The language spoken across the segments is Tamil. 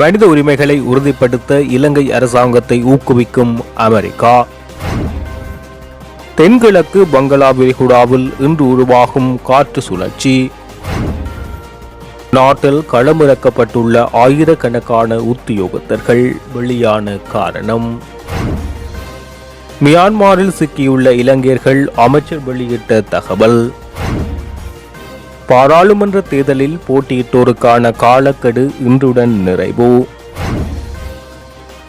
மனித உரிமைகளை உறுதிப்படுத்த இலங்கை அரசாங்கத்தை ஊக்குவிக்கும் அமெரிக்கா. தென்கிழக்கு பங்களா விரிகுடாவில் இன்று உருவாகும் காற்று சுழற்சி. நாட்டில் களமிறக்கப்பட்டுள்ள ஆயிரக்கணக்கான உத்தியோகத்தர்கள் வெளியான காரணம். மியான்மரில் சிக்கியுள்ள இலங்கையர்கள் அமைச்சர் வெளியிட்ட தகவல் பாராளுமன்ற தேர்தலில் போட்டியிட்டோருக்கான காலக்கெடு இன்றுடன் நிறைவு.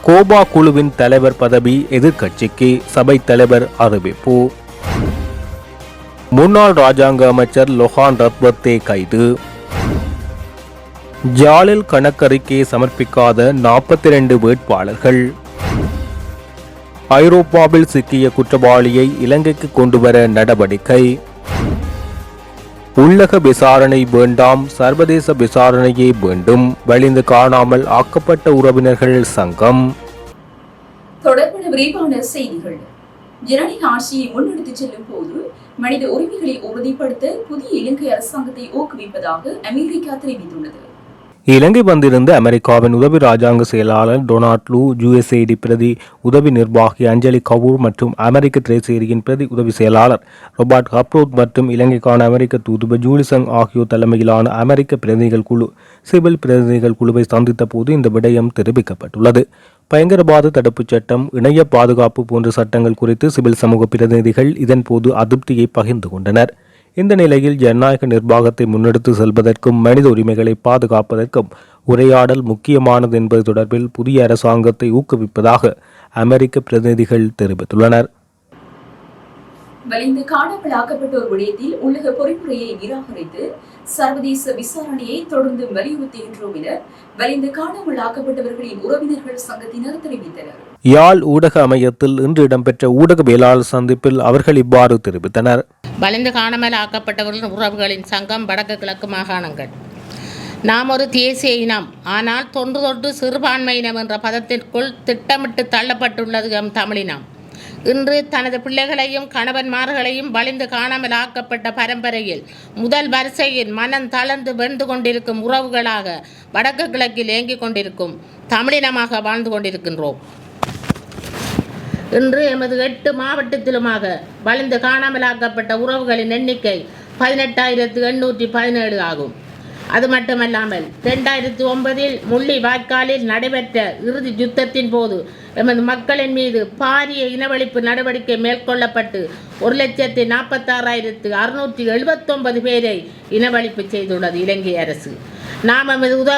கோபா குழுவின் தலைவர் பதவி எதிர்க்கட்சிக்கு சபைத் தலைவர் அறிவிப்பு. முன்னாள் ராஜாங்க அமைச்சர் லொஹான் ரத்வத்தே கைது. ஜாலில் கணக்கறிக்கையை சமர்ப்பிக்காத நாற்பத்தி ரெண்டு வேட்பாளர்கள். ஐரோப்பாவில் சிக்கிய குற்றவாளியை இலங்கைக்கு கொண்டுவர நடவடிக்கை. உள்ளக விசாரணை வேண்டாம் சர்வதேச விசாரணையே வேண்டும். வலிந்து காணாமல் ஆக்கப்பட்ட உறவினர்கள் சங்கம். தொடர்பான விரிவான செய்திகள். ஜனநாயக ஆட்சியை முன்னெடுத்துச் செல்லும் போது மனித உரிமைகளை உறுதிப்படுத்த புதிய இலங்கை அரசாங்கத்தை ஊக்குவிப்பதாக அமெரிக்கா தெரிவித்துள்ளது. இலங்கை வந்திருந்த அமெரிக்காவின் உதவி ராஜாங்க செயலாளர் டொனால்ட் லூ யுஎஸ்ஐடி பிரதி உதவி நிர்வாகி அஞ்சலி கபூர் மற்றும் அமெரிக்க திரைசேரியின் பிரதி உதவி செயலாளர் ரொபர்ட் ஹப்ரோத் மற்றும் இலங்கைக்கான அமெரிக்க தூதுவர் ஜூலிசங் ஆகியோர் தலைமையிலான அமெரிக்க பிரதிநிதிகள் குழு சிவில் பிரதிநிதிகள் குழுவை சந்தித்த போது இந்த விடயம் தெரிவிக்கப்பட்டுள்ளது. பயங்கரவாத தடுப்புச் சட்டம் இணைய பாதுகாப்பு போன்ற சட்டங்கள் குறித்து சிவில் சமூக பிரதிநிதிகள் இதன்போது அதிருப்தியை பகிர்ந்து கொண்டனர். இந்த நிலையில் ஜனநாயக நிர்வாகத்தை முன்னெடுத்து செல்வதற்கும் மனித உரிமைகளை பாதுகாப்பதற்கும் உரையாடல் முக்கியமானது என்பது தொடர்பில் புதிய அரசாங்கத்தை ஊக்குவிப்பதாக அமெரிக்க பிரதிநிதிகள் தெரிவித்துள்ளனர். வலிந்து காணாமலாக்கப்பட்டோர் விடயத்தில் உலக பொறிமுறையை நிராகரித்து சர்வதேச விசாரணையை தொடர்ந்து வலியுறுத்துகின்றோம் என வலிந்து காணாமலாக்கப்பட்டவர்களின் உறவினர்கள் சங்கத்தினர் தெரிவித்தனர். யாழ் ஊடக அமையத்தில் இன்று இடம்பெற்ற ஊடகவியலாளர் சந்திப்பில் அவர்கள் இவ்வாறு தெரிவித்தனர். வலிந்து காணாமல் ஆக்கப்பட்டவர்களின் உறவுகளின் சங்கம் வடக்கு கிழக்கு மாகாணங்கள். நாம் ஒரு தேசிய இனம் ஆனால் தொன்று தொட்டு சிறுபான்மையினம் என்ற பதத்திற்குள் திட்டமிட்டு தள்ளப்பட்டுள்ளது எம் தமிழினம். இன்று தனது பிள்ளைகளையும் கணவன்மார்களையும் வலிந்து காணாமல் ஆக்கப்பட்ட பரம்பரையில் முதல் வரிசையில் மனம் தளர்ந்து வெந்து கொண்டிருக்கும் உறவுகளாக வடக்கு கிழக்கில் ஏங்கிக் கொண்டிருக்கும் தமிழினமாக வாழ்ந்து கொண்டிருக்கின்றோம். இன்று எமது எட்டு மாவட்டத்திலுமாக வலிந்து காணாமலாக்கப்பட்ட உறவுகளின் எண்ணிக்கை பதினெட்டாயிரத்து எண்ணூற்றி பதினேழு ஆகும். அது மட்டுமல்லாமல் ரெண்டாயிரத்தி ஒன்பதில் முள்ளி வாய்க்காலில் நடைபெற்ற இறுதி யுத்தத்தின் போது எமது மக்களின் மீது பாரிய இனவழிப்பு நடவடிக்கை மேற்கொள்ளப்பட்டு ஒரு லட்சத்தி நாற்பத்தாறாயிரத்து அறுநூற்றி எழுபத்தொன்பது பேரை இனவழிப்பு செய்துள்ளது இலங்கை அரசு. நாம் எமது உத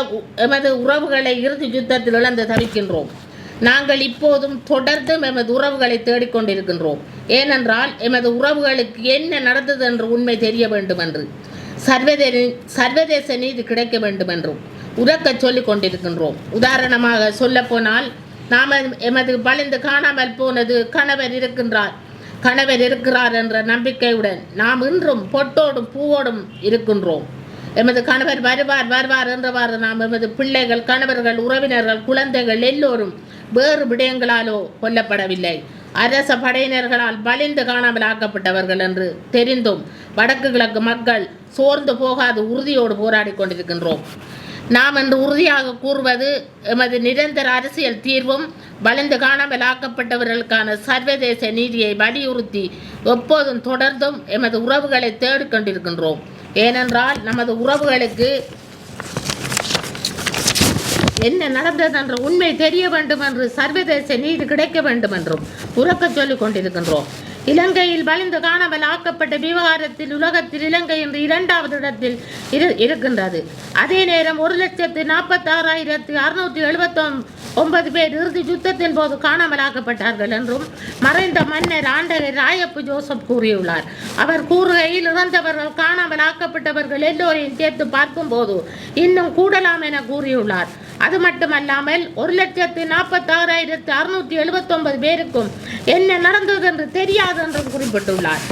எமது உறவுகளை இறுதி யுத்தத்தில் இழந்து தவிக்கின்றோம். நாங்கள் இப்போதும் தொடர்ந்து எமது உறவுகளை தேடிக்கொண்டிருக்கின்றோம். ஏனென்றால் எமது உறவுகளுக்கு என்ன நடந்தது என்று உண்மை தெரிய வேண்டும் என்று சர்வதேச சர்வதேச நீதி கிடைக்க வேண்டும் என்றும் உறக்கச் சொல்லிக் கொண்டிருக்கின்றோம். உதாரணமாக சொல்லப்போனால் நாம் எமது வலிந்து காணாமல் போனது கணவர் இருக்கின்றார் கணவர் இருக்கிறார் என்ற நம்பிக்கையுடன் நாம் இன்றும் பொட்டோடும் பூவோடும் இருக்கின்றோம். எமது கணவர் வருவார் வருவார் என்றவாறு நாம் எமது பிள்ளைகள் கணவர்கள் உறவினர்கள் குழந்தைகள் எல்லோரும் வேறு விடயங்களாலோ கொல்லப்படவில்லை. அரச படையினர்களால் வலிந்து காணாமல் ஆக்கப்பட்டவர்கள் என்று தெரிந்தும் வடக்கு கிழக்கு மக்கள் சோர்ந்து போகாது உறுதியோடு போராடி கொண்டிருக்கின்றோம். நாம் என்று உறுதியாக கூறுவது எமது நிரந்தர அரசியல் தீர்வும் வலிந்து காணாமல் ஆக்கப்பட்டவர்களுக்கான சர்வதேச நீதியை வலியுறுத்தி எப்போதும் தொடர்ந்தும் எமது உறவுகளை தேடிக்கொண்டிருக்கின்றோம் ஏனென்றால் நமது உறவுகளுக்கு என்ன நடந்தது என்ற உண்மை தெரிய வேண்டும் என்று சர்வதேச நீதி கிடைக்க வேண்டும் என்றும் உறக்க சொல்லிக் கொண்டிருக்கின்றோம். இலங்கையில் வலிந்து காணாமல் ஆக்கப்பட்ட விவகாரத்தில் உலகத்தில் இலங்கை இன்று இரண்டாவது இடத்தில் இரு இருக்கின்றது. அதே நேரம் ஒரு லட்சத்து நாற்பத்தாறாயிரத்து அறுநூற்றி எழுபத்தொம் ஒன்பது பேர் இறுதி யுத்தத்தின் போது காணாமலாக்கப்பட்டார்கள் என்றும் மறைந்த மன்னர் ஆண்டகர் ராயப்பு ஜோசப் கூறியுள்ளார். அவர் கூறுகையில் இறந்தவர்கள் காணாமல் ஆக்கப்பட்டவர்கள் எல்லோரையும் சேர்த்து பார்க்கும்போது இன்னும் கூடலாம் என கூறியுள்ளார். அது மட்டுமல்லாமல் ஒரு லட்சத்து நாற்பத்தாறாயிரத்து அறுநூற்றி எழுபத்தொன்பது பேருக்கும் என்ன நடந்தது என்று தெரியாது என்றும் குறிப்பிட்டுள்ளார்.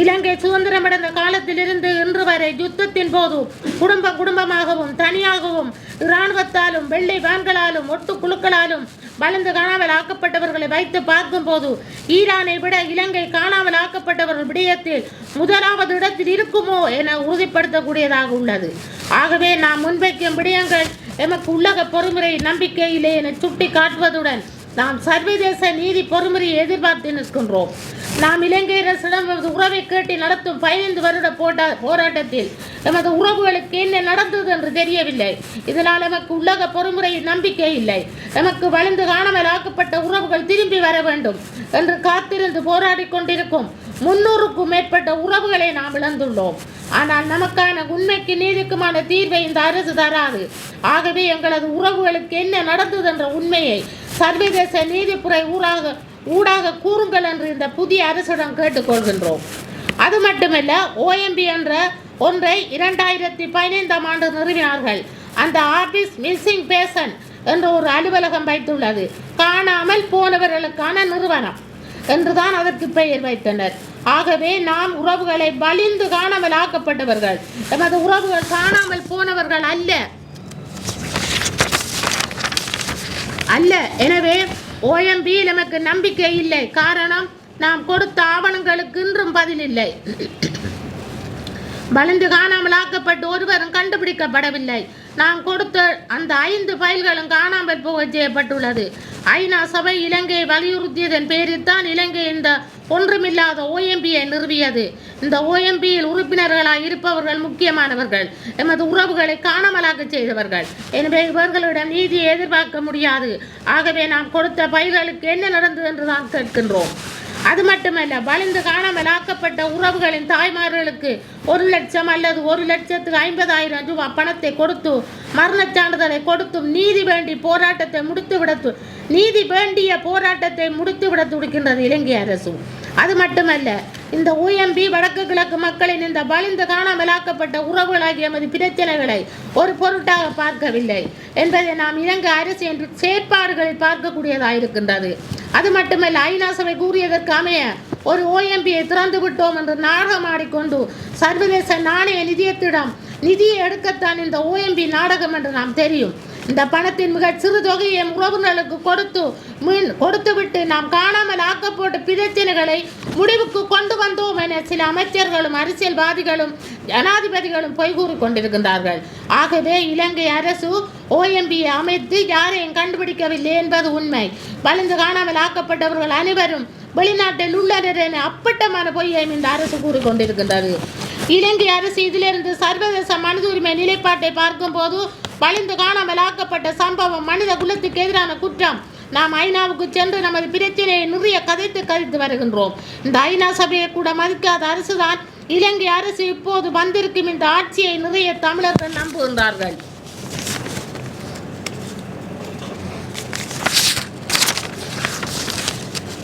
இலங்கை சுதந்திரமடைந்த காலத்திலிருந்து இன்று வரை யுத்தத்தின் போது குடும்ப குடும்பமாகவும் தனியாகவும் இராணுவத்தாலும் வெள்ளை வான்களாலும் ஒட்டு குழுக்களாலும் வளர்ந்து காணாமல் ஆக்கப்பட்டவர்களை வைத்து பார்க்கும்போது ஈரானை விட இலங்கை காணாமல் ஆக்கப்பட்டவர்கள் விடயத்தில் முதலாவது இடத்தில் இருக்குமோ என உறுதிப்படுத்தக்கூடியதாக உள்ளது. ஆகவே நாம் முன்வைக்கும் விடயங்கள் எமக்கு உலக பொறுமுறை நம்பிக்கையிலே என சுட்டி காட்டுவதுடன் நாம் சர்வதேச நீதி பொறுமுறையை எதிர்பார்த்து நிற்கின்றோம். நாம் இலங்கை அரசிடம் எமது உறவை கேட்டு நடத்தும் பதினைந்து வருட போட்ட போராட்டத்தில் எமது உறவுகளுக்கு என்ன நடந்தது என்று தெரியவில்லை. இதனால் எமக்கு உலக பொறுமுறை நம்பிக்கை இல்லை. எமக்கு வளர்ந்து காணாமல் ஆக்கப்பட்ட உறவுகள் திரும்பி வர வேண்டும் என்று காத்திருந்து போராடி கொண்டிருக்கும் முன்னூறுக்கும் மேற்பட்ட உறவுகளை நாம் இழந்துள்ளோம். ஆனால் நமக்கான உண்மைக்கு நீதிக்குமான தீர்வை இந்த அரசு தராது. ஆகவே எங்களது உறவுகளுக்கு என்ன நடந்தது என்ற உண்மையை சர்வதேச நீதித்துறை ஊடாக ஊடாக கூறுங்கள் என்று இந்த புதிய அரசிடம் கேட்டுக்கொள்கின்றோம். அது மட்டுமல்ல ஓஎம்பி என்ற ஒன்றை இரண்டாயிரத்தி பதினைந்தாம் ஆண்டு நிறுவினார்கள். அந்த ஆபீஸ் மிஸ்ஸிங் பேசன் என்ற ஒரு அலுவலகம் வைத்துள்ளது. காணாமல் போனவர்களுக்கான நிறுவனம். என்றுதான் அதற்கு பெயர் வைத்தனர். ஆகவே நாம் உறவுகளை வலிந்து காணாமல் ஆக்கப்பட்டவர்கள். நமது உறவுகள் காணாமல் போனவர்கள் அல்ல. அல்ல. எனவே ஓஎம்பி நமக்கு நம்பிக்கை இல்லை. காரணம் நாம் கொடுத்த ஆவணங்களுக்கு இன்றும் பதில் இல்லை. வலிந்து காணாமல் ஆக்கப்பட்டு ஒருவரும் கண்டுபிடிக்கப்படவில்லை. நாம் கொடுத்த அந்த ஐந்து ஃபைல்களும் காணாமல் போக செய்யப்பட்டுள்ளது. ஐநா சபை இலங்கையை வலியுறுத்தியதன் பேரில் தான் இலங்கை இந்த ஒன்றுமில்லாத ஓஎம்பியை நிறுவியது. இந்த ஓஎம்பியில் உறுப்பினர்களாக இருப்பவர்கள் முக்கியமானவர்கள். எமது உறவுகளை காணாமலாக்க செய்தவர்கள். எனவே இவர்களிடம் நீதியை எதிர்பார்க்க முடியாது. ஆகவே நாம் கொடுத்த பயிர்களுக்கு என்ன நடந்தது என்று தான் கேட்கின்றோம். அது மட்டுமல்ல வலிந்து காணாமல் ஆக்கப்பட்ட உறவுகளின் தாய்மார்களுக்கு ஒரு லட்சம் அல்லது ஒரு லட்சத்துக்கு ஐம்பதாயிரம் ரூபாய் பணத்தை கொடுத்து மரணச் சான்றிதழை கொடுத்தும் நீதி வேண்டி போராட்டத்தை முடித்து விட நீதி வேண்டிய போராட்டத்தை முடித்து விட துடிக்கின்றது இலங்கை அரசு. அது மட்டுமல்ல இந்த ஓஎம்பி வடக்கு கிழக்கு மக்களின் இந்த வலிந்து காணாமலாக்கப்பட்ட உறவுகளாகிய எமது பிரச்சனைகளை ஒரு பொருட்டாக பார்க்கவில்லை என்பதை நாம் இலங்கை அரசு என்று செயற்பாடுகளில் பார்க்கக்கூடியதாக இருக்கின்றது. அது மட்டுமல்ல ஐநா சபை கூறியதற்கு அமைய ஒரு ஓஎம்பியை திறந்து விட்டோம் என்று நாடகம் ஆடிக்கொண்டு சர்வதேச நாணய நிதியத்திடம் நிதியை எடுக்கத்தான் இந்த ஓஎம்பி நாடகம் என்று நாம் தெரியும். இந்த பணத்தின் மிக சிறு தொகையை எம் உறவினர்களுக்கு கொடுத்து மீன் கொடுத்துவிட்டு நாம் காணாமல் ஆக்கப்பட்ட பிரச்சனைகளை முடிவுக்கு கொண்டு வந்தோம் என சில அமைச்சர்களும் அரசியல்வாதிகளும் ஜனாதிபதிகளும் பொய் கூறிக் கொண்டிருக்கின்றார்கள். ஆகவே இலங்கை அரசு ஓஎம்பியை அமைத்து யாரையும் கண்டுபிடிக்கவில்லை என்பது உண்மை. வலிந்து காணாமல் ஆக்கப்பட்டவர்கள் அனைவரும் வெளிநாட்டில் உள்ளனர் என அப்பட்டமான பொய்யையும் இந்த அரசு கூறிக்கொண்டிருக்கின்றது இலங்கை அரசு இதிலிருந்து சர்வதேச மனித உரிமை நிலைப்பாட்டை பார்க்கும்போது வலிந்து காணாமல் ஆக்கப்பட்ட சம்பவம் மனித குலத்துக்கு எதிரான குற்றம். நாம் ஐநாவுக்கு சென்று நமது பிரச்சனையை நிறைய கதைத்து கதைத்து வருகின்றோம். இந்த ஐநா சபையை கூட மதிக்காத அரசுதான் இலங்கை அரசு இப்போது வந்திருக்கும் இந்த ஆட்சியை நிறைய தமிழர்கள் நம்புகின்றார்கள்.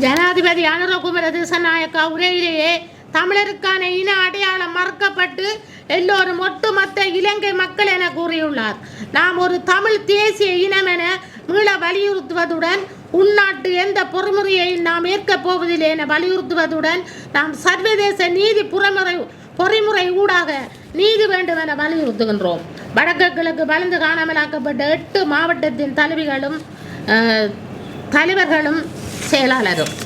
ஜனாதிபதி அனுரகுமர திசநாயக்கா உரையிலேயே தமிழருக்கான இன அடையாளம் மறுக்கப்பட்டு எல்லோரும் ஒட்டுமொத்த இலங்கை மக்கள் என கூறியுள்ளார். நாம் ஒரு தமிழ் தேசிய இனம் என மீள வலியுறுத்துவதுடன் உள்நாட்டு எந்த பொறுமுறையையும் நாம் ஏற்கப் போவதில்லை என வலியுறுத்துவதுடன் நாம் சர்வதேச நீதி புறமுறை பொறிமுறை ஊடாக நீதி வேண்டும் என வலியுறுத்துகின்றோம். வடக்கு கிழக்கு வளர்ந்து காணாமலாக்கப்பட்ட எட்டு மாவட்டத்தின் தலைவிகளும் தலைவர்களும் செயலாளரும்.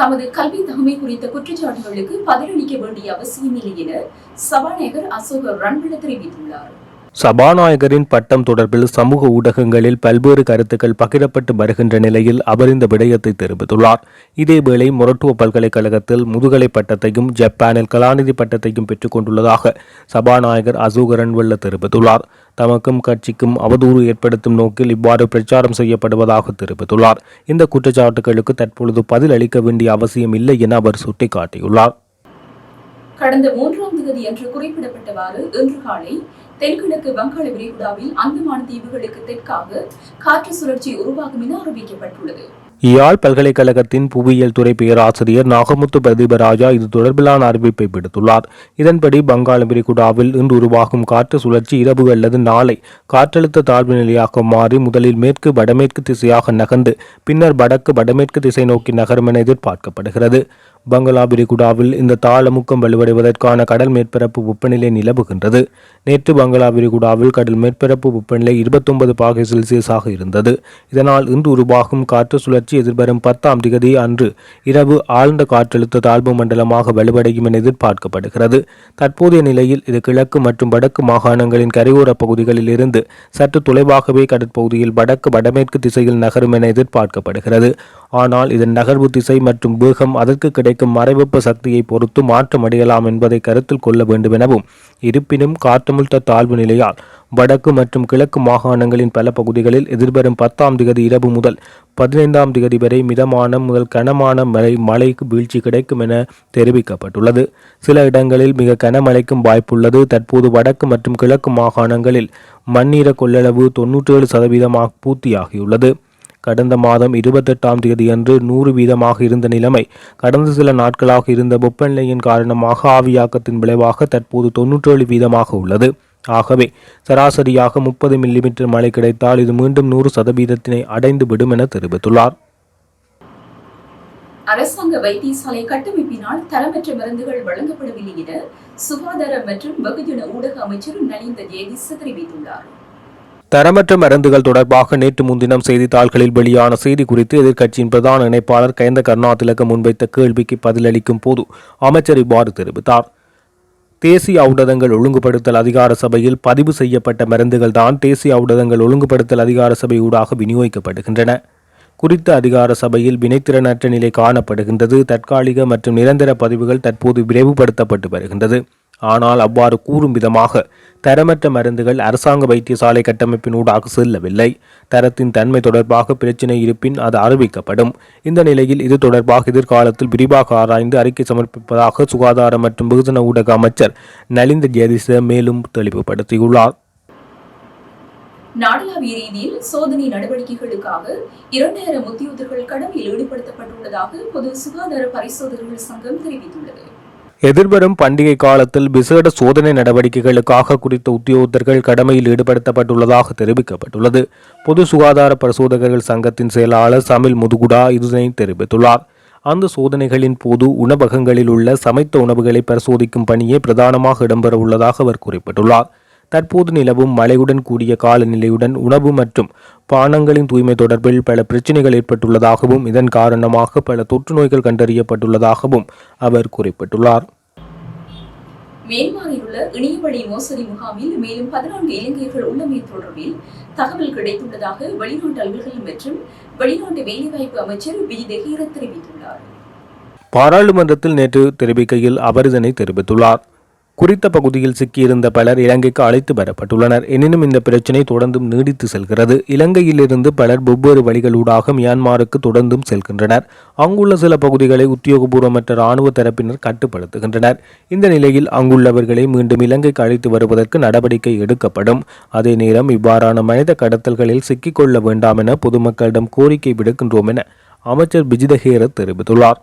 தமது கல்வி தகுமை குறித்த குற்றச்சாட்டுகளுக்கு பதிலளிக்க வேண்டிய அவசியமில்லை என சபாநாயகர் அசோகர் ரன்பிள தெரிவித்துள்ளார். சபாநாயகரின் பட்டம் தொடர்பில் சமூக ஊடகங்களில் பல்வேறு கருத்துக்கள் பகிரப்பட்டு வருகின்ற நிலையில் அவர் இந்த விடயத்தை தெரிவித்துள்ளார். இதேவேளை மொரட்டுவ பல்கலைக்கழகத்தில் முதுகலை பட்டத்தையும் ஜப்பானில் கலாநிதி பட்டத்தையும் பெற்றுக் கொண்டுள்ளதாக சபாநாயகர் அசோகரன் வெள்ள தெரிவித்துள்ளார். தமக்கும் கட்சிக்கும் அவதூறு ஏற்படுத்தும் நோக்கில் இவ்வாறு பிரச்சாரம் செய்யப்படுவதாக தெரிவித்துள்ளார். இந்த குற்றச்சாட்டுகளுக்கு தற்பொழுது பதில் அளிக்க வேண்டிய அவசியம் இல்லை என அவர் சுட்டிக்காட்டியுள்ளார். கடந்த மூன்றாம் தேதி என்று குறிப்பிடப்பட்டவாறு இன்று காலை தென்கிழக்கு வங்காள விரிகுடாவில் அந்தமான தீவுகளுக்கு தெற்காக காற்று சுழற்சி உருவாகும் என அறிவிக்கப்பட்டுள்ளது. யாழ் பல்கலைக்கழகத்தின் புவியியல் துறை பேராசிரியர் நாகமுத்து பிரதீபராஜா இது தொடர்பிலான அறிவிப்பை விடுத்துள்ளார். இதன்படி வங்காள விரிகுடாவில் இன்று உருவாகும் காற்று சுழற்சி இரவு அல்லது நாளை காற்றழுத்த தாழ்வு நிலையாக மாறி முதலில் மேற்கு வடமேற்கு திசையாக நகர்ந்து பின்னர் வடக்கு வடமேற்கு திசை நோக்கி நகரும் என எதிர்பார்க்கப்படுகிறது. பங்களா விரிகுடாவில் இந்த தாளமுக்கம் வலுவடைவதற்கான கடல் மேற்பரப்பு வெப்பநிலை நிலவுகின்றது. நேற்று பங்களா விரிகுடாவில் கடல் மேற்பரப்பு வெப்பநிலை இருபத்தொன்பது பாகை செல்சியஸாக இருந்தது. இதனால் இன்று உருவாகும் காற்று சுழற்சி எதிர்வரும் பத்தாம் திகதி அன்று இரவு ஆழ்ந்த காற்றழுத்த தாழ்வு மண்டலமாக வலுவடையும் என எதிர்பார்க்கப்படுகிறது. தற்போதைய நிலையில் இது கிழக்கு மற்றும் வடக்கு மாகாணங்களின் கரையோர பகுதிகளில் இருந்து சற்று தொலைவாகவே கடற்பகுதியில் வடக்கு வடமேற்கு திசையில் நகரும் என எதிர்பார்க்கப்படுகிறது. ஆனால் இதன் நகர்வு திசை மற்றும் வேகம் அதற்கு கிடைக்கும் மறைவெப்ப சக்தியை பொறுத்து மாற்றமடையலாம் என்பதை கருத்தில் கொள்ள வேண்டும் எனவும் இருப்பினும் காற்றமுழ்த்த தாழ்வு நிலையால் வடக்கு மற்றும் கிழக்கு மாகாணங்களின் பல பகுதிகளில் எதிர்வரும் பத்தாம் திகதி இரவு முதல் பதினைந்தாம் திகதி வரை மிதமான முதல் கனமான மழை மழைக்கு வீழ்ச்சி கிடைக்கும் என தெரிவிக்கப்பட்டுள்ளது. சில இடங்களில் மிக கனமழைக்கும் வாய்ப்புள்ளது. தற்போது வடக்கு மற்றும் கிழக்கு மாகாணங்களில் மண்ணீர கொள்ளளவு தொன்னூற்றேழு சதவீதமாக பூர்த்தியாகியுள்ளது. கடந்த மாதம் இருபத்தெட்டாம் தேதியன்று நூறு வீதமாக இருந்த நிலைமை கடந்த சில நாட்களாக இருந்த வெப்பநிலையின் காரணமாக ஆவியாக்கத்தின் விளைவாக தற்போது தொன்னூற்றேழு வீதமாக உள்ளது. ஆகவே சராசரியாக முப்பது மில்லிமீட்டர் மழை கிடைத்தால் இது மீண்டும் நூறு சதவீதத்தினை அடைந்துவிடும் என தெரிவித்துள்ளார். அரசாங்க வைத்தியசாலை கட்டமைப்பினால் தரமற்ற மருந்துகள் வழங்கப்படவில்லை என சுகாதார மற்றும் வெகுஜன ஊடக அமைச்சர் நலிந்த ஜெயதிஸ் தெரிவித்துள்ளார். தரமற்ற மருந்துகள் தொடர்பாக நேற்று முன்தினம் செய்தித்தாள்களில் வெளியான செய்தி குறித்து எதிர்க்கட்சியின் பிரதான இணைப்பாளர் கயந்த கருணாதிலக முன்வைத்த கேள்விக்கு பதிலளிக்கும் போது அமைச்சர் இவ்வாறு தெரிவித்தார். தேசிய ஊடகங்கள் ஒழுங்குபடுத்தல் அதிகார சபையில் பதிவு செய்யப்பட்ட மருந்துகள் தான் தேசிய ஊடகங்கள் ஒழுங்குபடுத்தல் அதிகார சபை ஊடாக விநியோகிக்கப்படுகின்றன. குறித்த அதிகார சபையில் வினைத்திறனற்ற நிலை காணப்படுகின்றது. தற்காலிக மற்றும் நிரந்தர பதிவுகள் தற்போது விரைவுபடுத்தப்பட்டு வருகின்றது. ஆனால் அவ்வாறு கூறும் விதமாக தரமற்ற மருந்துகள் அரசாங்க வைத்தியசாலை கட்டமைப்பினூடாக செல்லவில்லை. தரத்தின் தன்மை தொடர்பாக பிரச்சினை இருப்பின் அது அறிவிக்கப்படும். இந்த நிலையில் இது தொடர்பாக எதிர்காலத்தில் விரிவாக ஆராய்ந்து அறிக்கை சமர்ப்பிப்பதாக சுகாதார மற்றும் வெகுஜன ஊடக அமைச்சர் நலிந்த ஜெயதிச மேலும் தெளிவுபடுத்தியுள்ளார். நாடளாவிய ரீதியில் சோதனை நடவடிக்கைகளுக்காக இரண்டாயிரம் உத்தியோகர்கள் கடமையில் ஈடுபடுத்தப்பட்டுள்ளதாக பொது சுகாதார பரிசோதகர்கள் சங்கம் தெரிவித்துள்ளது. எதிர்வரும் பண்டிகை காலத்தில் விசேட சோதனை நடவடிக்கைகளுக்காக குறித்த உத்தியோகத்தர்கள் கடமையில் ஈடுபடுத்தப்பட்டுள்ளதாக தெரிவிக்கப்பட்டுள்ளது. பொது சுகாதார பரிசோதகர்கள் சங்கத்தின் செயலாளர் சமில் முதுகுடா இதனை தெரிவித்துள்ளார். அந்த சோதனைகளின் போது உணவகங்களில் உள்ள சமைத்த உணவுகளை பரிசோதிக்கும் பணியே பிரதானமாக இடம்பெற உள்ளதாக அவர் குறிப்பிட்டுள்ளார். தற்போது நிலவும் மழையுடன் கூடிய காலநிலையுடன் உணவு மற்றும் பானங்களின் தூய்மை தொடர்பில் பல பிரச்சினைகள் ஏற்பட்டுள்ளதாகவும் இதன் காரணமாக பல தொற்று நோய்கள் கண்டறியப்பட்டுள்ளதாகவும் அவர் குறிப்பிட்டுள்ளார். மியான்மரில் உள்ள இணையவழி மோசடி முகாமில் மேலும் பதினான்கு இலங்கையர்கள் உள்ளமை தொடர்பில் தகவல் கிடைத்துள்ளதாக வெளிநாட்டு அலுவல்கள் மற்றும் வெளிநாட்டு வேலைவாய்ப்பு அமைச்சர் தெஹீர தெரிவித்துள்ளார். பாராளுமன்றத்தில் நேற்று தெரிவிக்கையில் அவர் இதனை தெரிவித்துள்ளார். குறித்த பகுதியில் சிக்கியிருந்த பலர் இலங்கைக்கு அழைத்து வரப்பட்டுள்ளனர். எனினும் இந்த பிரச்சினை தொடர்ந்தும் நீடித்து செல்கிறது. இலங்கையிலிருந்து பலர் வெவ்வேறு வழிகளூடாக மியான்மாருக்கு தொடர்ந்தும் செல்கின்றனர். அங்குள்ள சில பகுதிகளை உத்தியோகபூர்வமற்ற இராணுவ தரப்பினர் கட்டுப்படுத்துகின்றனர். இந்த நிலையில் அங்குள்ளவர்களை மீண்டும் இலங்கைக்கு அழைத்து வருவதற்கு நடவடிக்கை எடுக்கப்படும். அதே நேரம் இவ்வாறான மனித கடத்தல்களில் சிக்கிக்கொள்ள வேண்டாம் என பொதுமக்களிடம் கோரிக்கை விடுக்கின்றோம் என அமைச்சர் பிஜிதஹேர தெரிவித்துள்ளார்.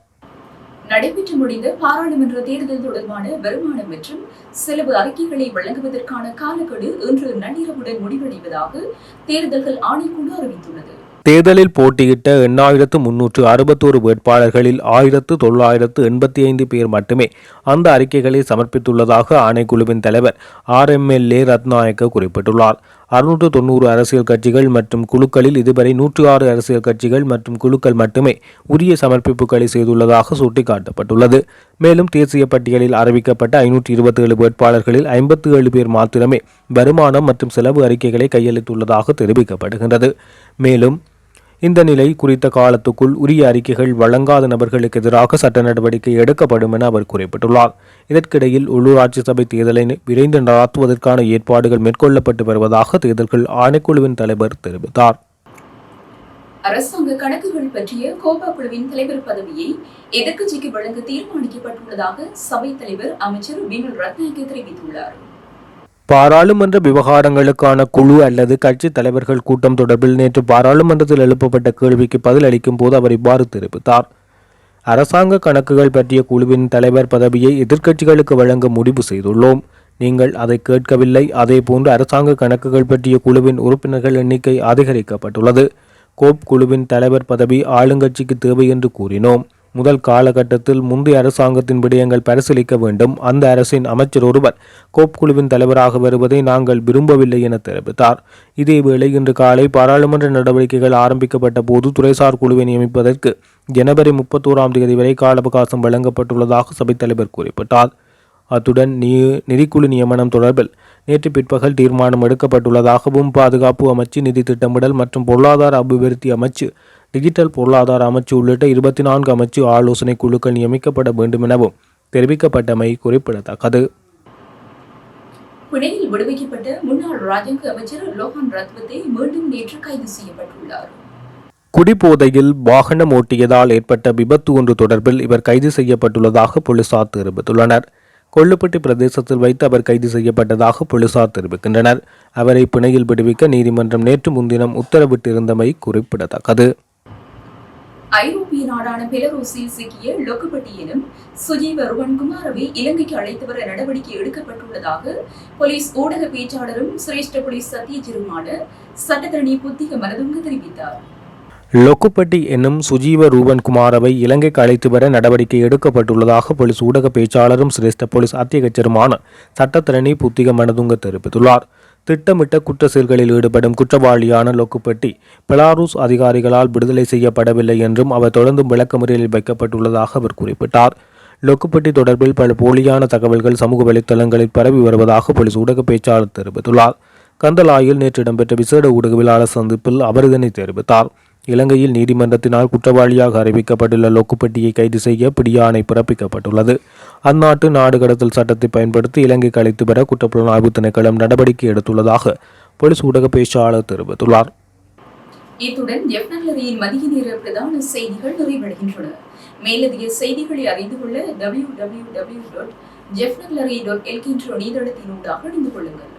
நடைபெற்று முடிந்த பாராளுமன்ற தேர்தல் தொடர்பான வருமானம் மற்றும் செலவு அறிக்கைகளை வழங்குவதற்கான காலக்கெடு இன்று நள்ளிரவுடன் முடிவடைவதாக தேர்தல்கள் ஆணைக்குழு அறிவித்துள்ளது. தேர்தலில் போட்டியிட்ட எண்ணாயிரத்து முன்னூற்று அறுபத்தோரு வேட்பாளர்களில் ஆயிரத்து தொள்ளாயிரத்து எண்பத்தி ஐந்து பேர் மட்டுமே அந்த அறிக்கைகளை சமர்ப்பித்துள்ளதாக ஆணைக்குழுவின் தலைவர் R M L A Ratnayake குறிப்பிட்டுள்ளார். அறுநூற்று தொண்ணூறு அரசியல் கட்சிகள் மற்றும் குழுக்களில் இதுவரை நூற்று ஆறு அரசியல் கட்சிகள் மற்றும் குழுக்கள் மட்டுமே உரிய சமர்ப்பிப்புகளை செய்துள்ளதாக சுட்டிக்காட்டப்பட்டுள்ளது. மேலும் தேசிய பட்டியலில் அறிவிக்கப்பட்ட ஐநூற்றி இருபத்தி ஏழு வேட்பாளர்களில் ஐம்பத்தி ஏழு பேர் மாத்திரமே வருமானம் மற்றும் செலவு அறிக்கைகளை கையளித்துள்ளதாக தெரிவிக்கப்படுகின்றது. மேலும் இந்த நிலை குறித்த காலத்துக்குள் உரிய அறிக்கைகள் வழங்காத நபர்களுக்கு எதிராக சட்ட நடவடிக்கை எடுக்கப்படும் என அவர் குறிப்பிட்டுள்ளார். இதற்கிடையில் உள்ளூராட்சி சபை தேர்தலை விரைந்து நடாத்துவதற்கான ஏற்பாடுகள் மேற்கொள்ளப்பட்டு வருவதாக தேர்தல்கள் ஆணைக்குழுவின் தலைவர் தெரிவித்தார். அரசாங்க கணக்குகள் பற்றிய கோபா குழுவின் தலைவர் பதவியை எதிர்க்கட்சிக்கு வழங்க தீர்மானிக்கப்பட்டுள்ளதாக சபை தலைவர் அமைச்சர் விமல் ரத்நாயக்க தெரிவித்துள்ளார். பாராளுமன்ற விவகாரங்களுக்கான குழு அல்லது கட்சி தலைவர்கள் கூட்டம் தொடர்பில் நேற்று பாராளுமன்றத்தில் எழுப்பப்பட்ட கேள்விக்கு பதில் அளிக்கும் போது அவர் இவ்வாறு தெரிவித்தார். அரசாங்க கணக்குகள் பற்றிய குழுவின் தலைவர் பதவியை எதிர்க்கட்சிகளுக்கு வழங்க முடிவு செய்துள்ளோம். நீங்கள் அதை கேட்கவில்லை. அதேபோன்று அரசாங்க கணக்குகள் பற்றிய குழுவின் உறுப்பினர்கள் எண்ணிக்கை அதிகரிக்கப்பட்டுள்ளது. கோப் குழுவின் தலைவர் பதவி ஆளுங்கட்சிக்கு தேவை என்று கூறினோம். முதல் காலகட்டத்தில் முந்தைய அரசாங்கத்தின் விடயங்கள் பரிசீலிக்க வேண்டும். அந்த அரசின் அமைச்சர் ஒருவர் கோப் குழுவின் தலைவராக வருவதை நாங்கள் விரும்பவில்லை என தெரிவித்தார். இதேவேளை இன்று காலை பாராளுமன்ற நடவடிக்கைகள் ஆரம்பிக்கப்பட்ட போது துறைசார் குழுவை நியமிப்பதற்கு ஜனவரி முப்பத்தோராம் தேதி வரை கால அவகாசம் வழங்கப்பட்டுள்ளதாக சபைத் தலைவர் குறிப்பிட்டார். அத்துடன் நீ நிதிக்குழு நியமனம் தொடர்பில் நேற்று பிற்பகல் தீர்மானம் எடுக்கப்பட்டுள்ளதாகவும் பாதுகாப்பு அமைச்சு நிதி திட்டமிடல் மற்றும் பொருளாதார அபிவிருத்தி அமைச்சு டிஜிட்டல் பொருளாதார அமைச்சு உள்ளிட்ட இருபத்தி நான்கு அமைச்சு ஆலோசனை குழுக்கள் நியமிக்கப்பட வேண்டும் எனவும் தெரிவிக்கப்பட்டமை குறிப்பிடத்தக்கது. பிணையில் விடுவிக்கப்பட்ட முன்னாள் ராஜாங்க அமைச்சர் லோகன் ரத்வத்தை மீண்டும் நேற்று கைது செய்யப்பட்டுள்ளார். குடிபோதையில் வாகனம் ஓட்டியதால் ஏற்பட்ட விபத்து ஒன்று தொடர்பில் இவர் கைது செய்யப்பட்டுள்ளதாக போலீசார் தெரிவித்துள்ளனர். கொள்ளுப்பட்டி பிரதேசத்தில் வைத்து அவர் கைது செய்யப்பட்டதாக போலீசார் தெரிவிக்கின்றனர். அவரை பிணையில் விடுவிக்க நீதிமன்றம் நேற்று முன்தினம் உத்தரவிட்டிருந்தமை குறிப்பிடத்தக்கது. ஐரோப்பிய நாடான பெலரூசில் சிக்கிய லொக்குப்பட்டி எனும் சுஜீவ ருவன்குமாரவை இலங்கைக்கு அழைத்து வர நடவடிக்கை எடுக்கப்பட்டுள்ளதாக போலீஸ் ஊடக பேச்சாளரும் சிரேஷ்ட போலீஸ் சத்தியஜிருமான சட்டத்தரணி புத்திக மனதுங்க தெரிவித்தார். லொக்குப்பட்டி என்னும் சுஜீவ ரூபன் குமாரவை இலங்கைக்கு அழைத்து வர நடவடிக்கை எடுக்கப்பட்டுள்ளதாக போலீஸ் ஊடக பேச்சாளரும் சிரேஷ்ட போலீஸ் அத்தியகச்சருமான சட்டத்தரணி புத்திக மனதுங்க தெரிவித்துள்ளார். திட்டமிட்ட குற்ற செயல்களில் ஈடுபடும் குற்றவாளியான லொக்குப்பட்டி பெலாரூஸ் அதிகாரிகளால் விடுதலை செய்யப்படவில்லை என்றும் அவர் தொடர்ந்தும் விளக்கமுறையில் வைக்கப்பட்டுள்ளதாக அவர் குறிப்பிட்டார். லொக்குப்பட்டி தொடர்பில் பல போலியான தகவல்கள் சமூக வலைத்தளங்களில் பரவி வருவதாக போலீஸ் ஊடக பேச்சாளர் தெரிவித்துள்ளார். கந்தலாயில் நேற்று இடம்பெற்ற விசேட ஊடகவியலாளர் சந்திப்பில் அவர் இதனை தெரிவித்தார். இலங்கையில் நீதிமன்றத்தினால் குற்றவாளியாக அறிவிக்கப்பட்டுள்ள லொக்குப்பட்டியை கைது செய்ய பிடியாணை பிறப்பிக்கப்பட்டுள்ளது. அந்நாட்டு நாடு கடத்தல் சட்டத்தை பயன்படுத்தி இலங்கைக்கு அழைத்து பெற குற்றப்புலனாய்வு திணைக்களம் நடவடிக்கை எடுத்துள்ளதாக போலீஸ் ஊடக பேச்சாளர் தெரிவித்துள்ளார். இத்துடன் ஜெஃப்னல்லரியின் மதிய நேர பிரதான செய்திகள் நிறைவடைகின்றன. மேலதிக செய்திகளை அறிந்து கொள்ள டபிள்யூ டபிள்யூ டபிள்யூ டாட் ஜெஃப்னல்லரி டாட் எல்கின்ற இணையதளத்தினூடாக இணைந்து கொள்ளுங்கள்.